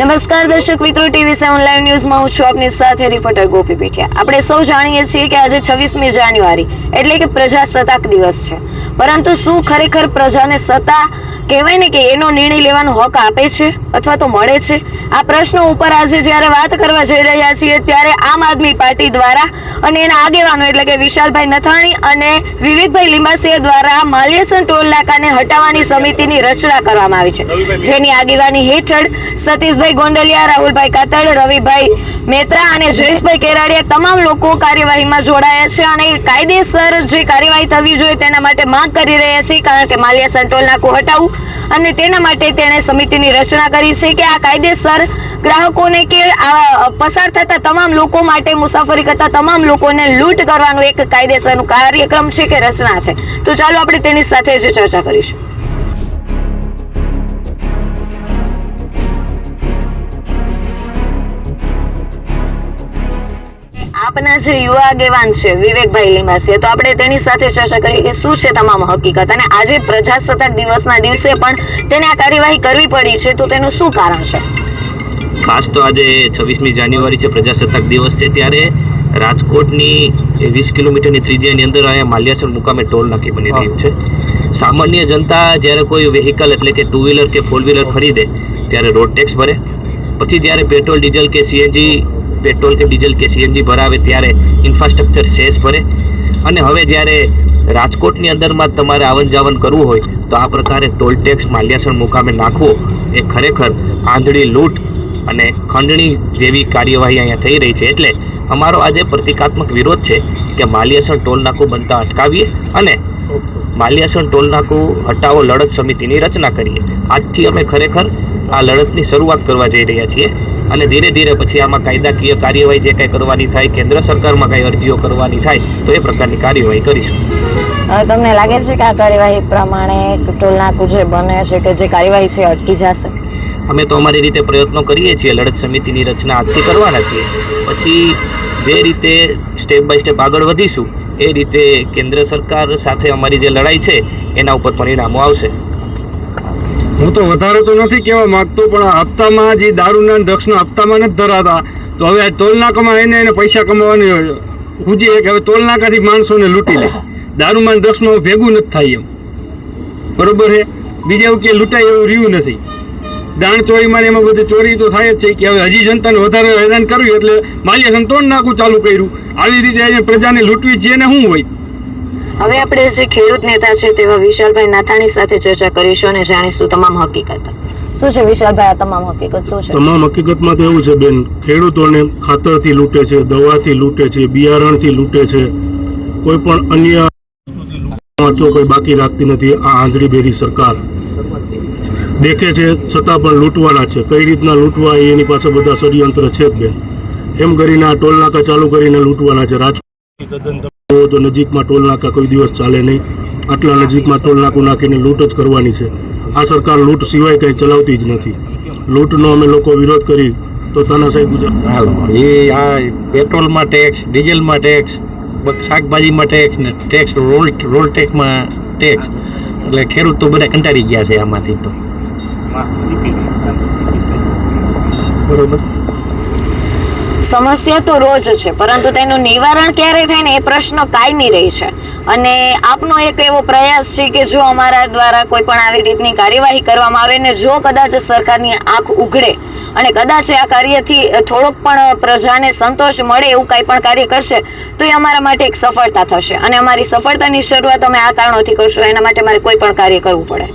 નમસ્કાર દર્શક મિત્રો, ટીવી સેવન લાઈવ ન્યૂઝમાં હું છું આપની સાથે રિપોર્ટર ગોપી પીઠિયા. આપણે સૌ જાણીએ છીએ કે આજે છવ્વીસમી જાન્યુઆરી, એટલે કે પ્રજાસત્તાક દિવસ છે. પરંતુ શું ખરેખર પ્રજાને સત્તા કહેવાય ને કે એનો નિર્ણય લેવાનો હક આપે છે અથવા તો મળે છે? આ પ્રશ્નો ઉપર આજે જ્યારે વાત કરવા જઈ રહ્યા છીએ ત્યારે આમ આદમી પાર્ટી દ્વારા અને એના આગેવાનો એટલે કે વિશાલભાઈ નથાણી અને વિવેકભાઈ લિંબાસિયા દ્વારા માલ્યસન ટોલ નાકાને હટાવવાની સમિતિની રચના કરવામાં આવી છે. જેની આગેવાની હેઠળ સતીશભાઈ ગોંડલિયા રાહુલભાઈ કાતડ રવિભાઈ મેત્રા અને જયેશભાઈ કેરાડિયા તમામ લોકો કાર્યવાહીમાં જોડાયા છે અને કાયદેસર જે કાર્યવાહી થવી જોઈએ તેના માટે માંગ કરી રહ્યા છે. કારણ કે માલ્યસન ટોલ નાકું હટાવવું અને તેના માટે તેણે સમિતિની રચના કરી છે કે આ કાયદેસર ગ્રાહકોને કે પસાર થતા તમામ લોકો માટે, મુસાફરી કરતા તમામ લોકોને લૂંટ કરવાનું એક કાયદેસરનું કાર્યક્રમ છે કે રચના છે. તો ચાલો આપણે તેની સાથે જ ચર્ચા કરીશું. આપના જે યુવા આગેવાન છે, વિવેકભાઈ લીમાસીએ તો આપણે તેની સાથે ચર્ચા કરીએ કે શું છે તમામ હકીકત? અને આજે પ્રજાસત્તાક દિવસના દિવસે પણ તેને આ કાર્યવાહી કરવી પડી છે, તો તેનું શું કારણ છે? ખાસ તો આજે છવ્વીસમી જાન્યુઆરી છે, પ્રજાસત્તાક દિવસ છે, ત્યારે રાજકોટની વીસ કિલોમીટરની ત્રિજ્યાની અંદર અહીંયા માલ્યાસર મુકામે ટોલ નાકી બની રહ્યું છે. સામાન્ય જનતા જ્યારે કોઈ વ્હીકલ એટલે કે ટુ વ્હીલર કે ફોર વ્હીલર ખરીદે, ત્યારે રોડ ટેક્સ ભરે. પછી જ્યારે પેટ્રોલ ડીઝલ કે સીએનજી પેટ્રોલ કે ડીઝલ કે સીએનજી ભરાવે ત્યારે ઇન્ફ્રાસ્ટ્રક્ચર સેસ ભરે. અને હવે જ્યારે રાજકોટની અંદરમાં તમારે આવન જાવન કરવું હોય, તો આ પ્રકારે ટોલ ટેક્સ માલ્યાસણ મુકામે નાખવો એ ખરેખર આંધળી લૂંટ અને ખંડણી જેવી કાર્યવાહી અહીંયા થઈ રહી છે. એટલે અમારો આજે પ્રતિકાત્મક વિરોધ છે કે માલ્યાસણ ટોલ નાકું બનતા અટકાવીએ અને માલ્યાસણ ટોલ નાકું હટાવો લડત સમિતિની રચના કરીએ. આજથી અમે ખરેખર આ લડતની શરૂઆત કરવા જઈ રહ્યા છીએ. અને ધીરે ધીરે પછી આમાં કાયદાકીય કાર્યવાહી જે કાંઈ કરવાની થાય કેન્દ્ર સરકારમાં કાંઈ અરજીઓ કરવાની થાય તો એ પ્રકારની કાર્યવાહી કરીશું. અ, તમને લાગે છે કે આ કાર્યવાહી પ્રમાણે ટોલ નાકું જે બને છે કે જે કાર્યવાહી છે અટકી જશે? અમે તો અમારી રીતે પ્રયત્નો કરીએ છીએ લડત સમિતિની રચના આજથી કરવાના છીએ. પછી જે રીતે સ્ટેપ બાય સ્ટેપ આગળ વધીશું એ રીતે કેન્દ્ર સરકાર સાથે અમારી જે લડાઈ છે એના ઉપર પરિણામો આવશે. હું તો વધારે તો નથી કહેવા માગતો, પણ આ હપ્તામાં જે દારૂના ડ્રગ્સના હપ્તામાં નથી ધરાતા, તો હવે આ ટોલનાકામાં એને એને પૈસા કમાવાની ગુજી કે હવે ટોલનાકાથી માણસોને લૂંટી લે. દારૂમાં ડ્રગ્સમાં ભેગું નથી થાય એમ. બરોબર છે બીજે એવું કે લૂંટાય એવું રહ્યું નથી. દાણ ચોરીમાં એમાં બધી ચોરી તો થાય જ છે કે હવે હજી જનતાને વધારે હેરાન કરવી એટલે માલ્યા સંતોન નાખું ચાલુ કર્યું. આવી રીતે પ્રજાને લૂંટવી છે ને શું હોય? હવે આપણે જે ખેડૂત નેતા છે તેવા વિશાલભાઈ નાથાણી સાથે ચર્ચા કરીશું અને જાણીશું તમામ હકીકત. શું છે વિશાલભાઈ, આ તમામ હકીકત શું છે? તમામ હકીકતમાં તો એવું છે, બેન, ખેડૂતોને ખાતરથી લૂંટે છે, દવાથી લૂંટે છે, બિયારણથી લૂંટે છે. કોઈ પણ અન્ય વાંચો કોઈ બાકી રાખતી નથી, આ આંધળી બેરી સરકાર. દેખે છે, છતાં પણ લૂંટવાના છે. કઈ રીતના લૂંટવા એની પાસે બધા ષડયંત્ર છે જ, બેન. એમ કરીને આ ટોલ નાકા ચાલુ કરીને લૂંટવાના છે. રાજકોટ તો નજીકમાં ટોલ નાકા કોઈ દિવસ ચાલે નહીં. આટલા નજીકમાં ટોલ નાકું નાખીને લૂંટ જ કરવાની છે. આ સરકાર લૂંટ સિવાય કંઈ ચલાવતી જ નથી. લૂંટનો અમે લોકો વિરોધ કરી તો તાનાશાહી ગુજરાત હાલો એ આ પેટ્રોલમાં ટેક્સ ડીઝલમાં ટેક્સ શાકભાજીમાં ટેક્સ ને ટેક્સ રોલ રોલ ટેક્સમાં ટેક્સ એટલે ખેડૂત તો બધા કંટાળી ગયા છે આમાંથી તો. બરોબર. સમસ્યા તો રોજ છે, પરંતુ તેનું નિવારણ ક્યારે થાય ને એ પ્રશ્ન કાયમી રહી છે. અને આપનો એક એવો પ્રયાસ છે કે જો અમારા દ્વારા કોઈ પણ આવી રીતની કાર્યવાહી કરવામાં આવે ને જો કદાચ સરકારની આંખ ઉઘડે અને કદાચ આ કાર્યથી થોડોક પણ પ્રજાને સંતોષ મળે એવું કાંઈ પણ કાર્ય કરશે, તો એ અમારા માટે એક સફળતા થશે. અને અમારી સફળતાની શરૂઆત અમે આ કારણોથી કરશું, એના માટે મારે કોઈ પણ કાર્ય કરવું પડે.